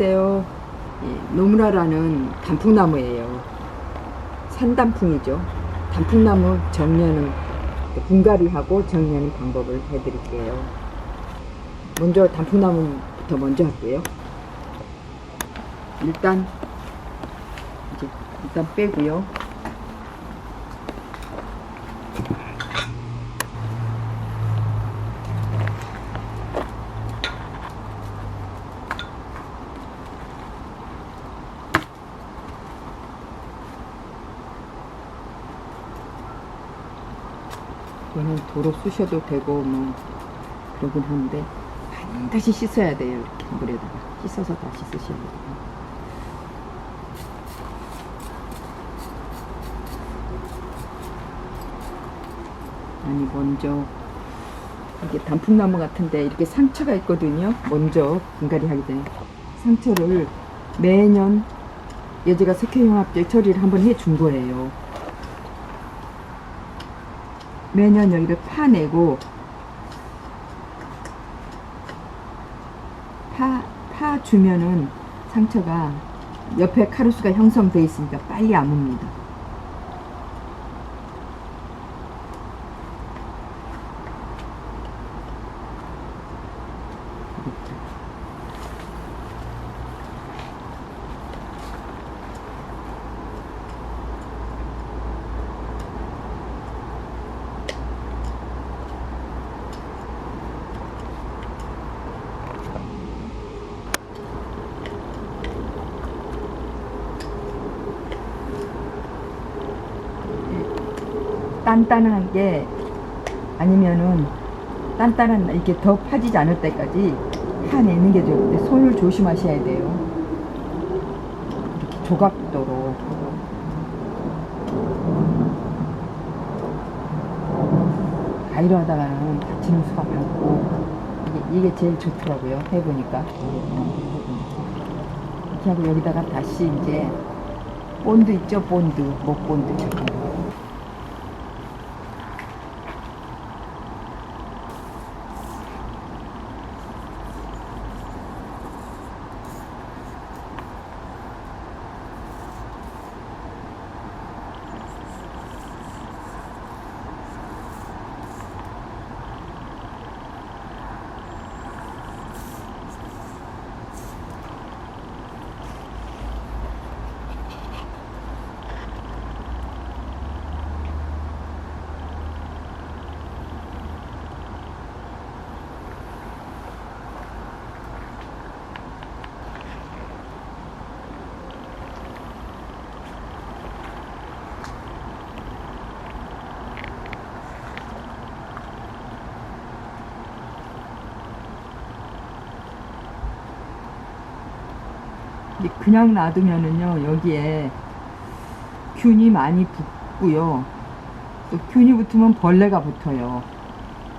안녕하세요. 이 노무라라는 단풍나무예요. 산단풍이죠. 단풍나무 정리하는 분갈이하고 정리하는 방법을 해드릴게요. 먼저 단풍나무부터 먼저 할게요. 일단 이제 일단 빼고요. 얘는 도로 쑤셔도 되고 뭐 그러긴 하는데 반드시 씻어야 돼요 이렇게 물에다가. 씻어서 다시 쓰셔야 돼요. 아니 먼저 이게 단풍나무 같은데 이렇게 상처가 있거든요. 먼저 분갈이 하기 전에. 상처를 매년 여지가 석회융합제 처리를 한번 해 준 거예요 매년 여기를 파내고 파, 파 주면은 상처가 옆에 카루스가 형성돼 있으니까 빨리 아뭅니다. 단단하게 아니면은 단단한 이렇게 더 파지지 않을 때까지 파내는 게 좋은데 손을 조심하셔야 돼요. 이렇게 조각도로. 가위로 하다가는 다치는 수가 많고. 이게, 이게 제일 좋더라고요. 해보니까. 이렇게 하고 여기다가 다시 이제 본드 있죠? 본드 목 본드 그냥 놔두면은요 여기에 균이 많이 붙고요. 또 균이 붙으면 벌레가 붙어요.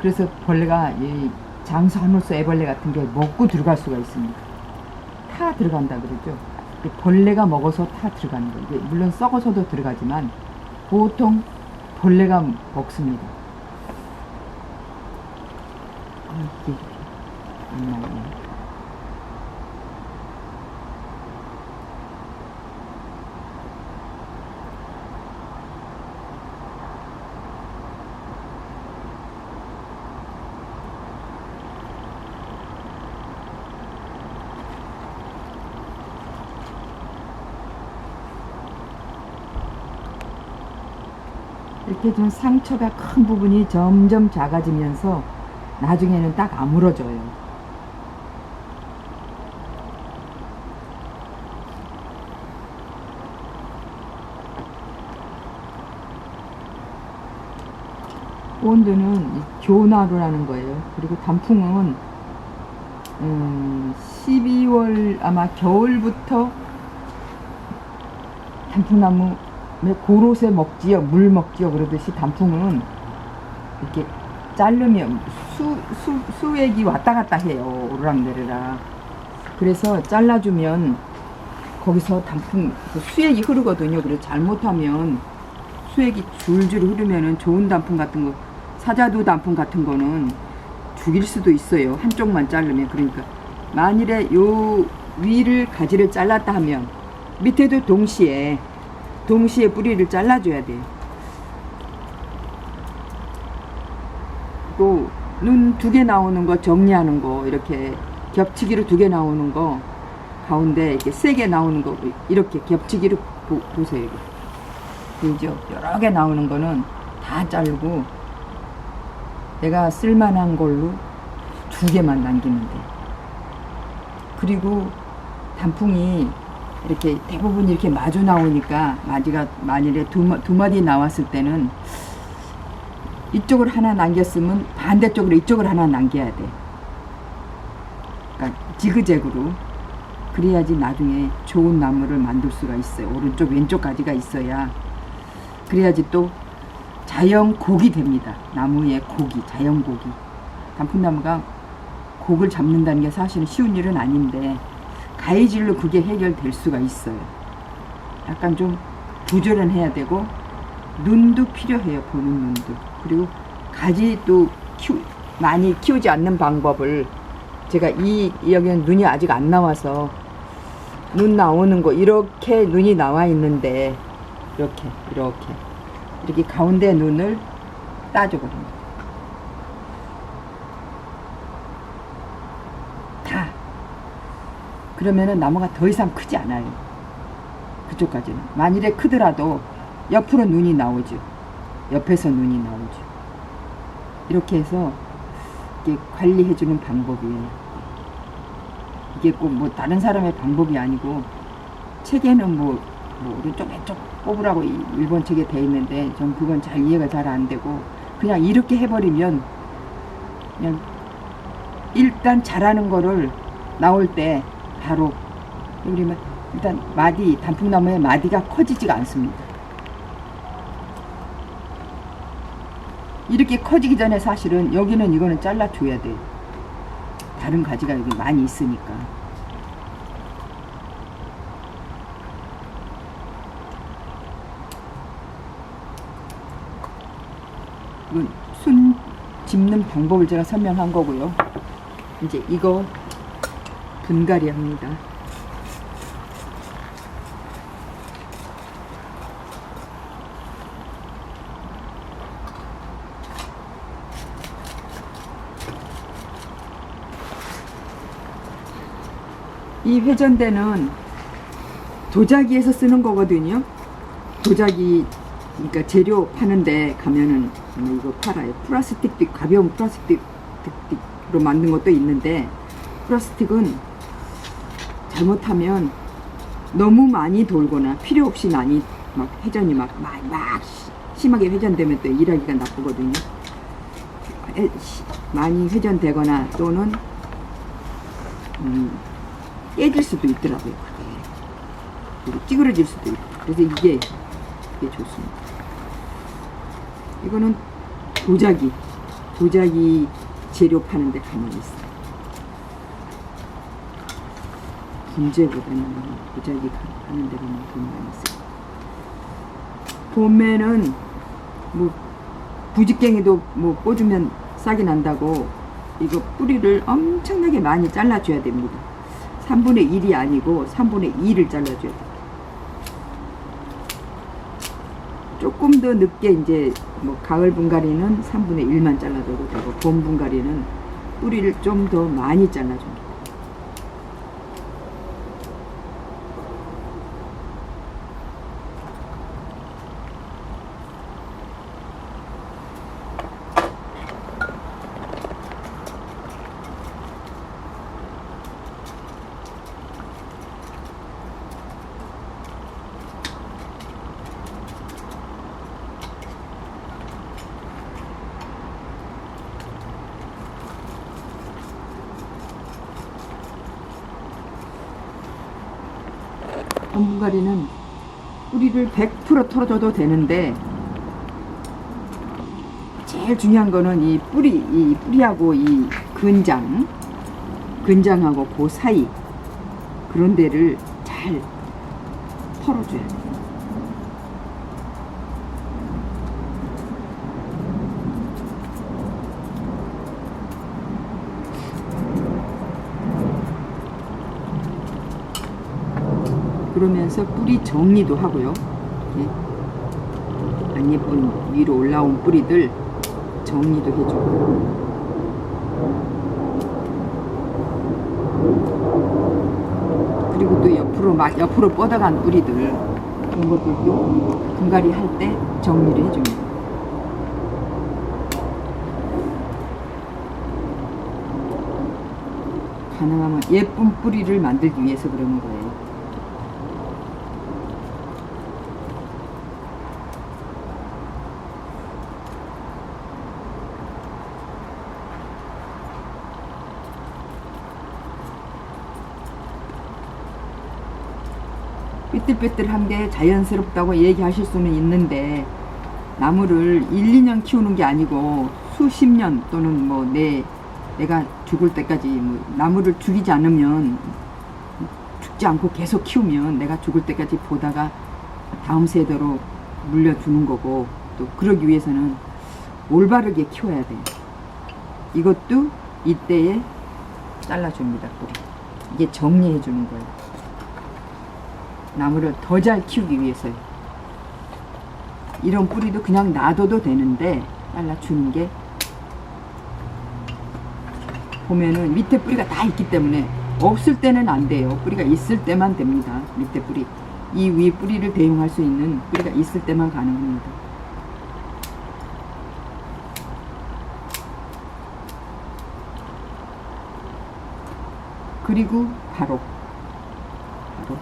그래서 벌레가 이 장수하늘소 애벌레 같은 게 먹고 들어갈 수가 있습니다. 타 들어간다 그러죠. 이 벌레가 먹어서 타 들어가는 거예요. 물론 썩어서도 들어가지만 보통 벌레가 먹습니다. 아, 안 나오네 이렇게 좀 상처가 큰 부분이 점점 작아지면서 나중에는 딱 아물어져요. 이 교나루라는 거예요. 그리고 단풍은 음, 12월 아마 겨울부터 단풍나무 고로쇠 먹지요, 물 먹지요 그러듯이 단풍은 이렇게 자르면 수, 수, 수액이 왔다 갔다 해요 오르락내리락. 그래서 잘라주면 거기서 단풍 그 수액이 흐르거든요. 그래서 잘못하면 수액이 줄줄 흐르면은 좋은 단풍 같은 거 사자두 단풍 같은 거는 죽일 수도 있어요. 한쪽만 자르면. 그러니까 만일에 요 위를 가지를 잘랐다 하면 밑에도 동시에 동시에 뿌리를 잘라줘야 돼요. 또 눈 두 개 나오는 거 정리하는 거 이렇게 겹치기로 두 개 나오는 거 가운데 이렇게 세개 나오는 거 이렇게 겹치기로 보, 보세요. 이거. 보이죠? 여러 개 나오는 거는 다 자르고 내가 쓸만한 걸로 두 개만 남기면 돼. 그리고 단풍이 이렇게 대부분 이렇게 마주 나오니까 마디가 만일에 두, 마- 두 마디 나왔을 때는 이쪽을 하나 남겼으면 반대쪽으로 이쪽을 하나 남겨야 돼. 그러니까 지그재그로 그래야지 나중에 좋은 나무를 만들 수가 있어요. 오른쪽 왼쪽 가지가 있어야 그래야지 또 자연 곡이 됩니다. 나무의 곡이 자연 곡이 단풍나무가 곡을 잡는다는 게 사실은 쉬운 일은 아닌데 가위질로 그게 해결될 수가 있어요. 약간 좀 조절은 해야 되고 눈도 필요해요. 보는 눈도. 그리고 가지 또 키우, 많이 키우지 않는 방법을 제가 이 여기는 눈이 아직 안 나와서 눈 나오는 거 이렇게 눈이 나와 있는데 이렇게 이렇게 이렇게 가운데 눈을 따줘버립니다. 다. 그러면은 나무가 더 이상 크지 않아요. 그쪽까지는. 만일에 크더라도 옆으로 눈이 나오죠. 옆에서 눈이 나오죠. 이렇게 해서 이게 관리해주는 방법이에요. 이게 꼭 뭐 다른 사람의 방법이 아니고 책에는 뭐, 뭐 오른쪽 왼쪽 뽑으라고 이 일본 책에 돼 있는데 전 그건 잘 이해가 잘 안 되고 그냥 이렇게 해버리면 그냥 일단 잘하는 거를 나올 때 바로 그러면 일단 마디 단풍나무의 마디가 커지지가 않습니다. 이렇게 커지기 전에 사실은 여기는 이거는 잘라줘야 돼. 다른 가지가 여기 많이 있으니까. 이건 순 집는 방법을 제가 설명한 거고요. 이제 이거 분갈이 합니다. 이 회전대는 도자기에서 쓰는 거거든요. 도자기 그러니까 재료 파는데 가면은 이거 팔아요. 플라스틱도 있고, 가벼운 플라스틱으로 만든 것도 있는데 플라스틱은 잘못하면 너무 많이 돌거나 필요 없이 많이 막 회전이 막, 막, 막 시- 심하게 회전되면 또 일하기가 나쁘거든요. 많이 회전되거나 또는 음, 깨질 수도 있더라고요. 그리고 찌그러질 수도 있고. 그래서 이게, 이게 좋습니다. 이거는 도자기, 도자기 재료 파는데 가만히 있어요. 분재보다는 도자기 가- 파는 데 가면 돈 많이 써요. 봄에는 뭐 부직갱이도 뭐 꽂으면 싹이 난다고 이거 뿌리를 엄청나게 많이 잘라줘야 됩니다. 3분의 1이 아니고 3분의 2를 잘라줘야 돼요. 조금 더 늦게 이제 뭐 가을 분갈이는 3분의 1만 잘라줘도 되고 봄 분갈이는 뿌리를 좀 더 많이 잘라줍니다. 전분가리는 뿌리를 100% 털어줘도 되는데 제일 중요한 거는 이 뿌리, 이 뿌리하고 이 근장, 근장하고 그 사이 그런 데를 잘 털어줘야 돼요. 그러면서 뿌리 정리도 하고요. 이렇게 안 예쁜 위로 올라온 뿌리들 정리도 해주고 그리고 또 옆으로 막 옆으로 뻗어간 뿌리들 이런 것들도 분갈이 할 때 정리를 해줍니다. 가능하면 예쁜 뿌리를 만들기 위해서 그러는 거예요. 삐뚤삐뚤한 게 자연스럽다고 얘기하실 수는 있는데 나무를 1, 2년 키우는 게 아니고 수십 년 또는 뭐 내 내가 죽을 때까지 뭐 나무를 죽이지 않으면 죽지 않고 계속 키우면 내가 죽을 때까지 보다가 다음 세대로 물려주는 거고 또 그러기 위해서는 올바르게 키워야 돼. 이것도 이때에 잘라줍니다. 뿌리. 이게 정리해 주는 거예요. 나무를 더 잘 키우기 위해서요. 이런 뿌리도 그냥 놔둬도 되는데 잘라주는 게 보면은 밑에 뿌리가 다 있기 때문에 없을 때는 안 돼요. 뿌리가 있을 때만 됩니다. 밑에 뿌리. 이 위 뿌리를 대용할 수 있는 뿌리가 있을 때만 가능합니다. 그리고 바로 바로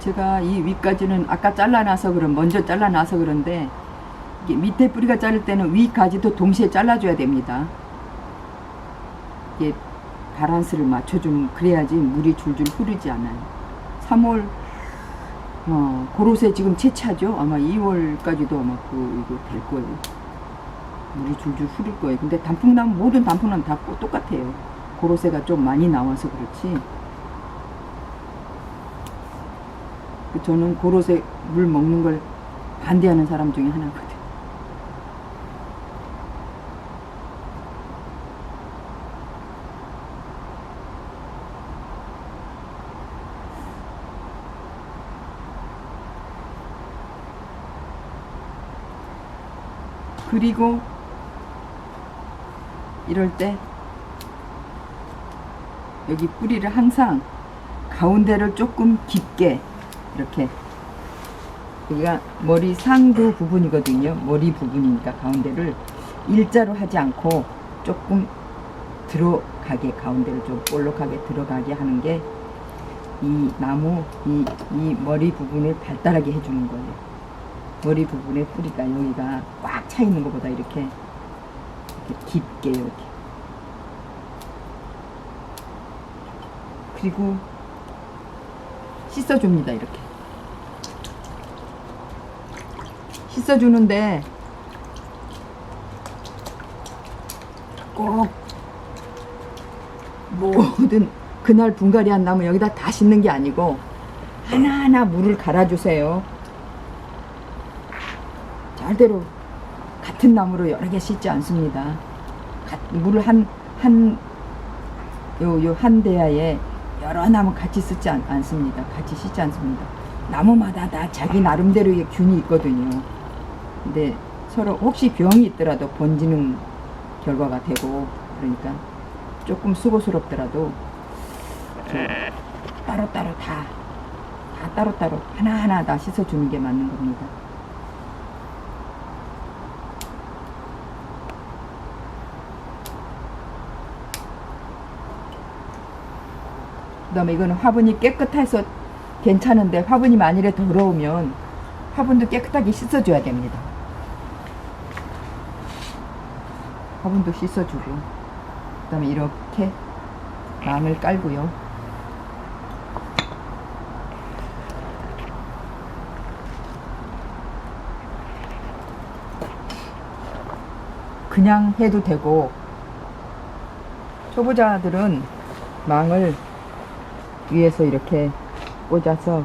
제가 이 위까지는 아까 잘라놔서 그런 먼저 잘라놔서 그런데 밑에 뿌리가 자를 때는 위까지도 동시에 잘라줘야 됩니다. 이게 바란스를 맞춰주면 그래야지 물이 줄줄 흐르지 않아요. 3월 어, 고로쇠 지금 채차죠. 아마 2월까지도 아마 그 이거 될 거예요. 물이 줄줄 흐를 거예요. 근데 단풍나무 모든 단풍나무 다 똑같아요. 고로쇠가 좀 많이 나와서 그렇지. 그 저는 고로쇠 물 먹는 걸 반대하는 사람 중에 하나거든요. 그리고 이럴 때 여기 뿌리를 항상 가운데를 조금 깊게 이렇게 여기가 머리 상부 부분이거든요. 머리 부분이니까 가운데를 일자로 하지 않고 조금 들어가게 가운데를 좀 볼록하게 들어가게 하는 게 이 나무 이, 이 머리 부분을 발달하게 해주는 거예요. 머리 부분의 뿌리가 여기가 꽉 차 있는 것보다 이렇게, 이렇게 깊게 이렇게 그리고 씻어줍니다 이렇게 씻어주는데 꼭 모든 그날 분갈이 한 나무 여기다 다 씻는 게 아니고 하나하나 물을 갈아주세요 절대로 같은 나무로 여러 개 씻지 않습니다 가- 물을 한 한 요 요 한 대야에 여러 나무 같이 쓰지 않, 않습니다. 같이 씻지 않습니다. 나무마다 다 자기 나름대로의 균이 있거든요. 근데 서로 혹시 병이 있더라도 번지는 결과가 되고 그러니까 조금 수고스럽더라도 저 따로따로 다, 다 따로따로 하나하나 다 씻어주는 게 맞는 겁니다. 그 다음에 이거는 화분이 깨끗해서 괜찮은데 화분이 만일에 더러우면 화분도 깨끗하게 씻어줘야 됩니다. 화분도 씻어주고 그 다음에 이렇게 망을 깔고요. 그냥 해도 되고 초보자들은 망을 위에서 이렇게 꽂아서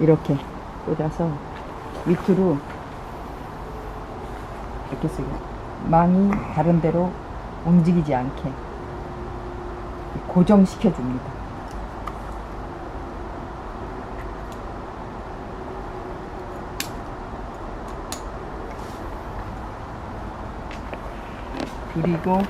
이렇게 꽂아서 밑으로 이렇게 쓰고 망이 다른 데로 움직이지 않게 고정시켜 줍니다. 그리고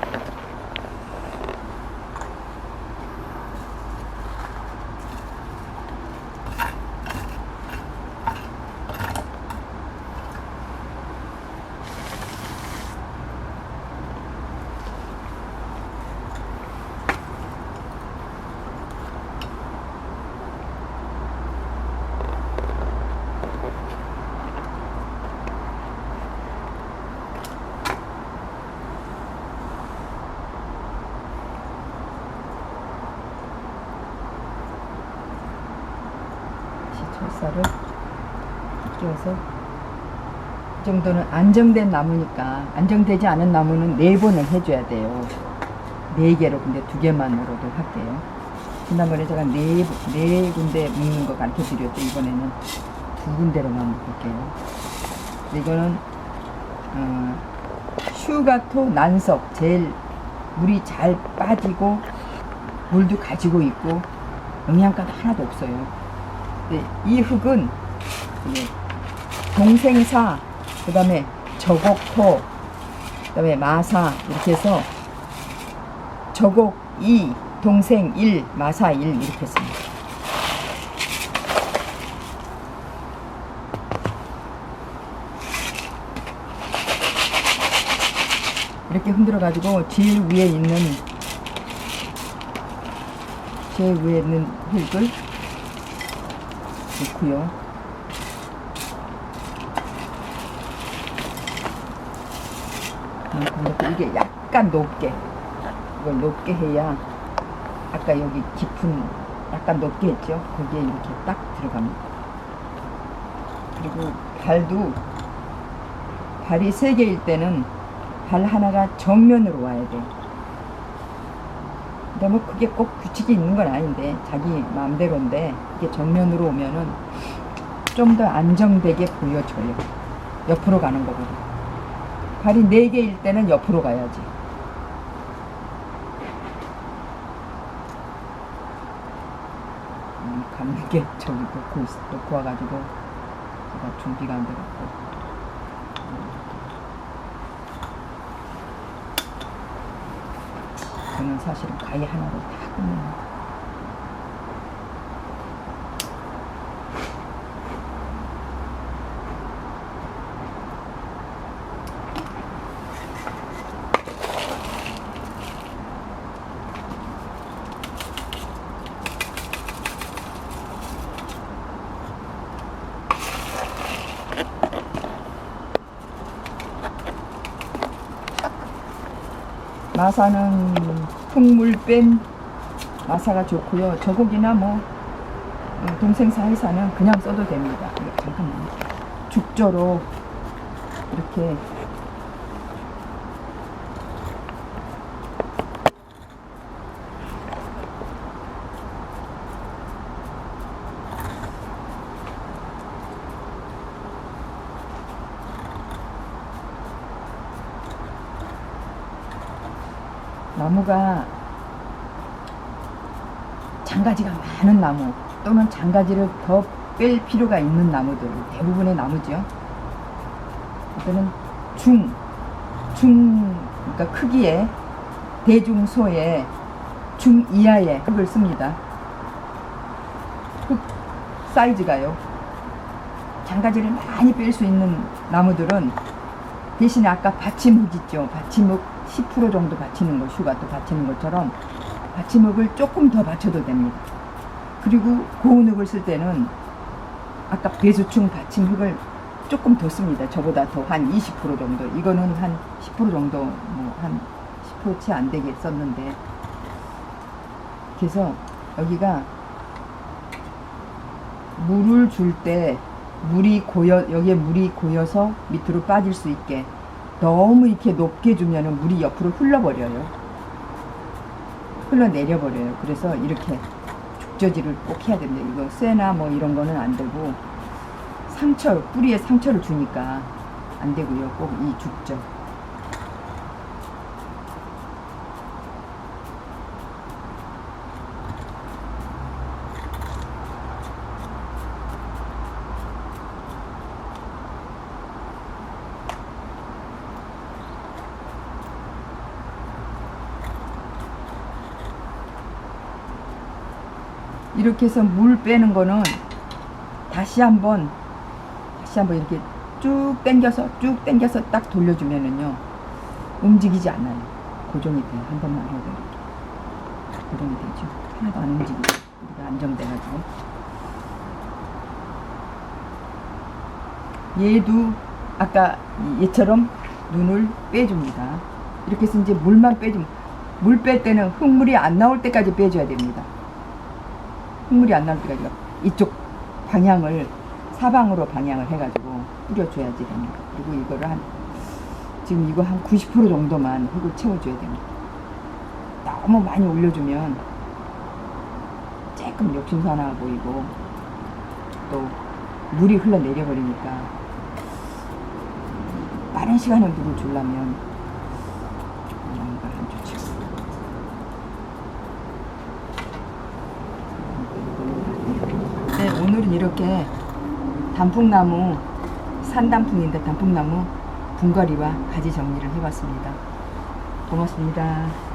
시철사를 끼워서 이 정도는 안정된 나무니까 안정되지 않은 나무는 네 번을 해줘야 돼요. 네 개로 근데 두 개만으로도 할게요. 지난번에 제가 네, 네 군데 묶는 거 가르쳐 드렸죠. 이번에는 두 군데로만 묶을게요. 이거는 어, 슈가토 난석 제일 물이 잘 빠지고 물도 가지고 있고 영양가도 하나도 없어요. 네, 이 흙은 예, 동생사, 그 다음에 저곡토, 그 다음에 마사 이렇게 해서 저곡 2, 동생 1, 마사 1 이렇게 씁니다. 이렇게 흔들어 가지고 제일 위에 있는 제일 위에 있는 흙을 넣고요. 이렇게 이게 약간 높게 이걸 높게 해야 아까 여기 깊은 약간 높게 했죠. 거기에 이렇게 딱 들어갑니다. 그리고 발도 발이 세 개일 때는 발 하나가 정면으로 와야 돼. 근 데뭐 그게 꼭 규칙이 있는 건 아닌데 자기 마음대로인데 이게 정면으로 오면은 좀 더 안정되게 보여줘요. 옆으로 가는 거보다. 발이 네 개일 때는 옆으로 가야지. 음, 감게 저기 놓고, 있- 놓고 와가지고 제가 준비가 안 돼갖고 저는 사실은 가위 하나로 다 끝냅니다. 마사는 흙물 뺀 마사가 좋고요. 저고기나 뭐 어, 동생 사이사는 그냥 써도 됩니다. 이거 잠깐만요. 죽조로 이렇게 나무가 장가지가 많은 나무 또는 장가지를 더 뺄 필요가 있는 나무들 대부분의 나무죠. 이거는 중, 중, 그러니까 크기에 대중소의 중 이하의 흙을 씁니다. 흙 사이즈가요. 장가지를 많이 뺄 수 있는 나무들은 대신에 아까 받침흙 있죠. 받침흙 10% 정도 받치는 거, 슈가 또 받치는 것처럼 받침흙을 조금 더 받쳐도 됩니다. 그리고 고운 흙을 쓸 때는 아까 배수충 받침흙을 조금 더 씁니다. 저보다 더 한 20% 정도. 이거는 한 10% 정도, 뭐 한 10%채 안 되게 썼는데. 그래서 여기가 물을 줄 때 물이 고여 여기에 물이 고여서 밑으로 빠질 수 있게 너무 이렇게 높게 주면은 물이 옆으로 흘러버려요. 흘러내려 버려요. 그래서 이렇게 죽저지를 꼭 해야 됩니다. 이거 쇠나 뭐 이런 거는 안 되고 상처 뿌리에 상처를 주니까 안 되고요. 꼭 이 죽저. 이렇게 해서 물 빼는 거는 다시 한번 다시 한번 이렇게 쭉 당겨서 쭉 당겨서 딱 돌려주면은요 움직이지 않아요. 고정이 돼요. 한 번만 해도 이렇게. 고정이 되죠. 하나도 안 움직이고 우리가 안정돼가지고. 얘도 아까 얘처럼 눈을 빼줍니다. 이렇게 해서 이제 물만 빼주면 물 뺄 때는 흙물이 안 나올 때까지 빼줘야 됩니다 흙물이 안 나올 때까지 이쪽 방향을 사방으로 방향을 해가지고 뿌려줘야지 됩니다. 그리고 이거를 한 지금 이거 한 90% 정도만 흙을 채워줘야 됩니다. 너무 많이 올려주면 조금 욕심사나 보이고 또 물이 흘러내려 버리니까 빠른 시간에 물을 주려면 뭔가 안 좋죠. 네, 오늘은 이렇게 단풍나무, 산단풍인데 단풍나무 분갈이와 가지 정리를 해봤습니다. 고맙습니다.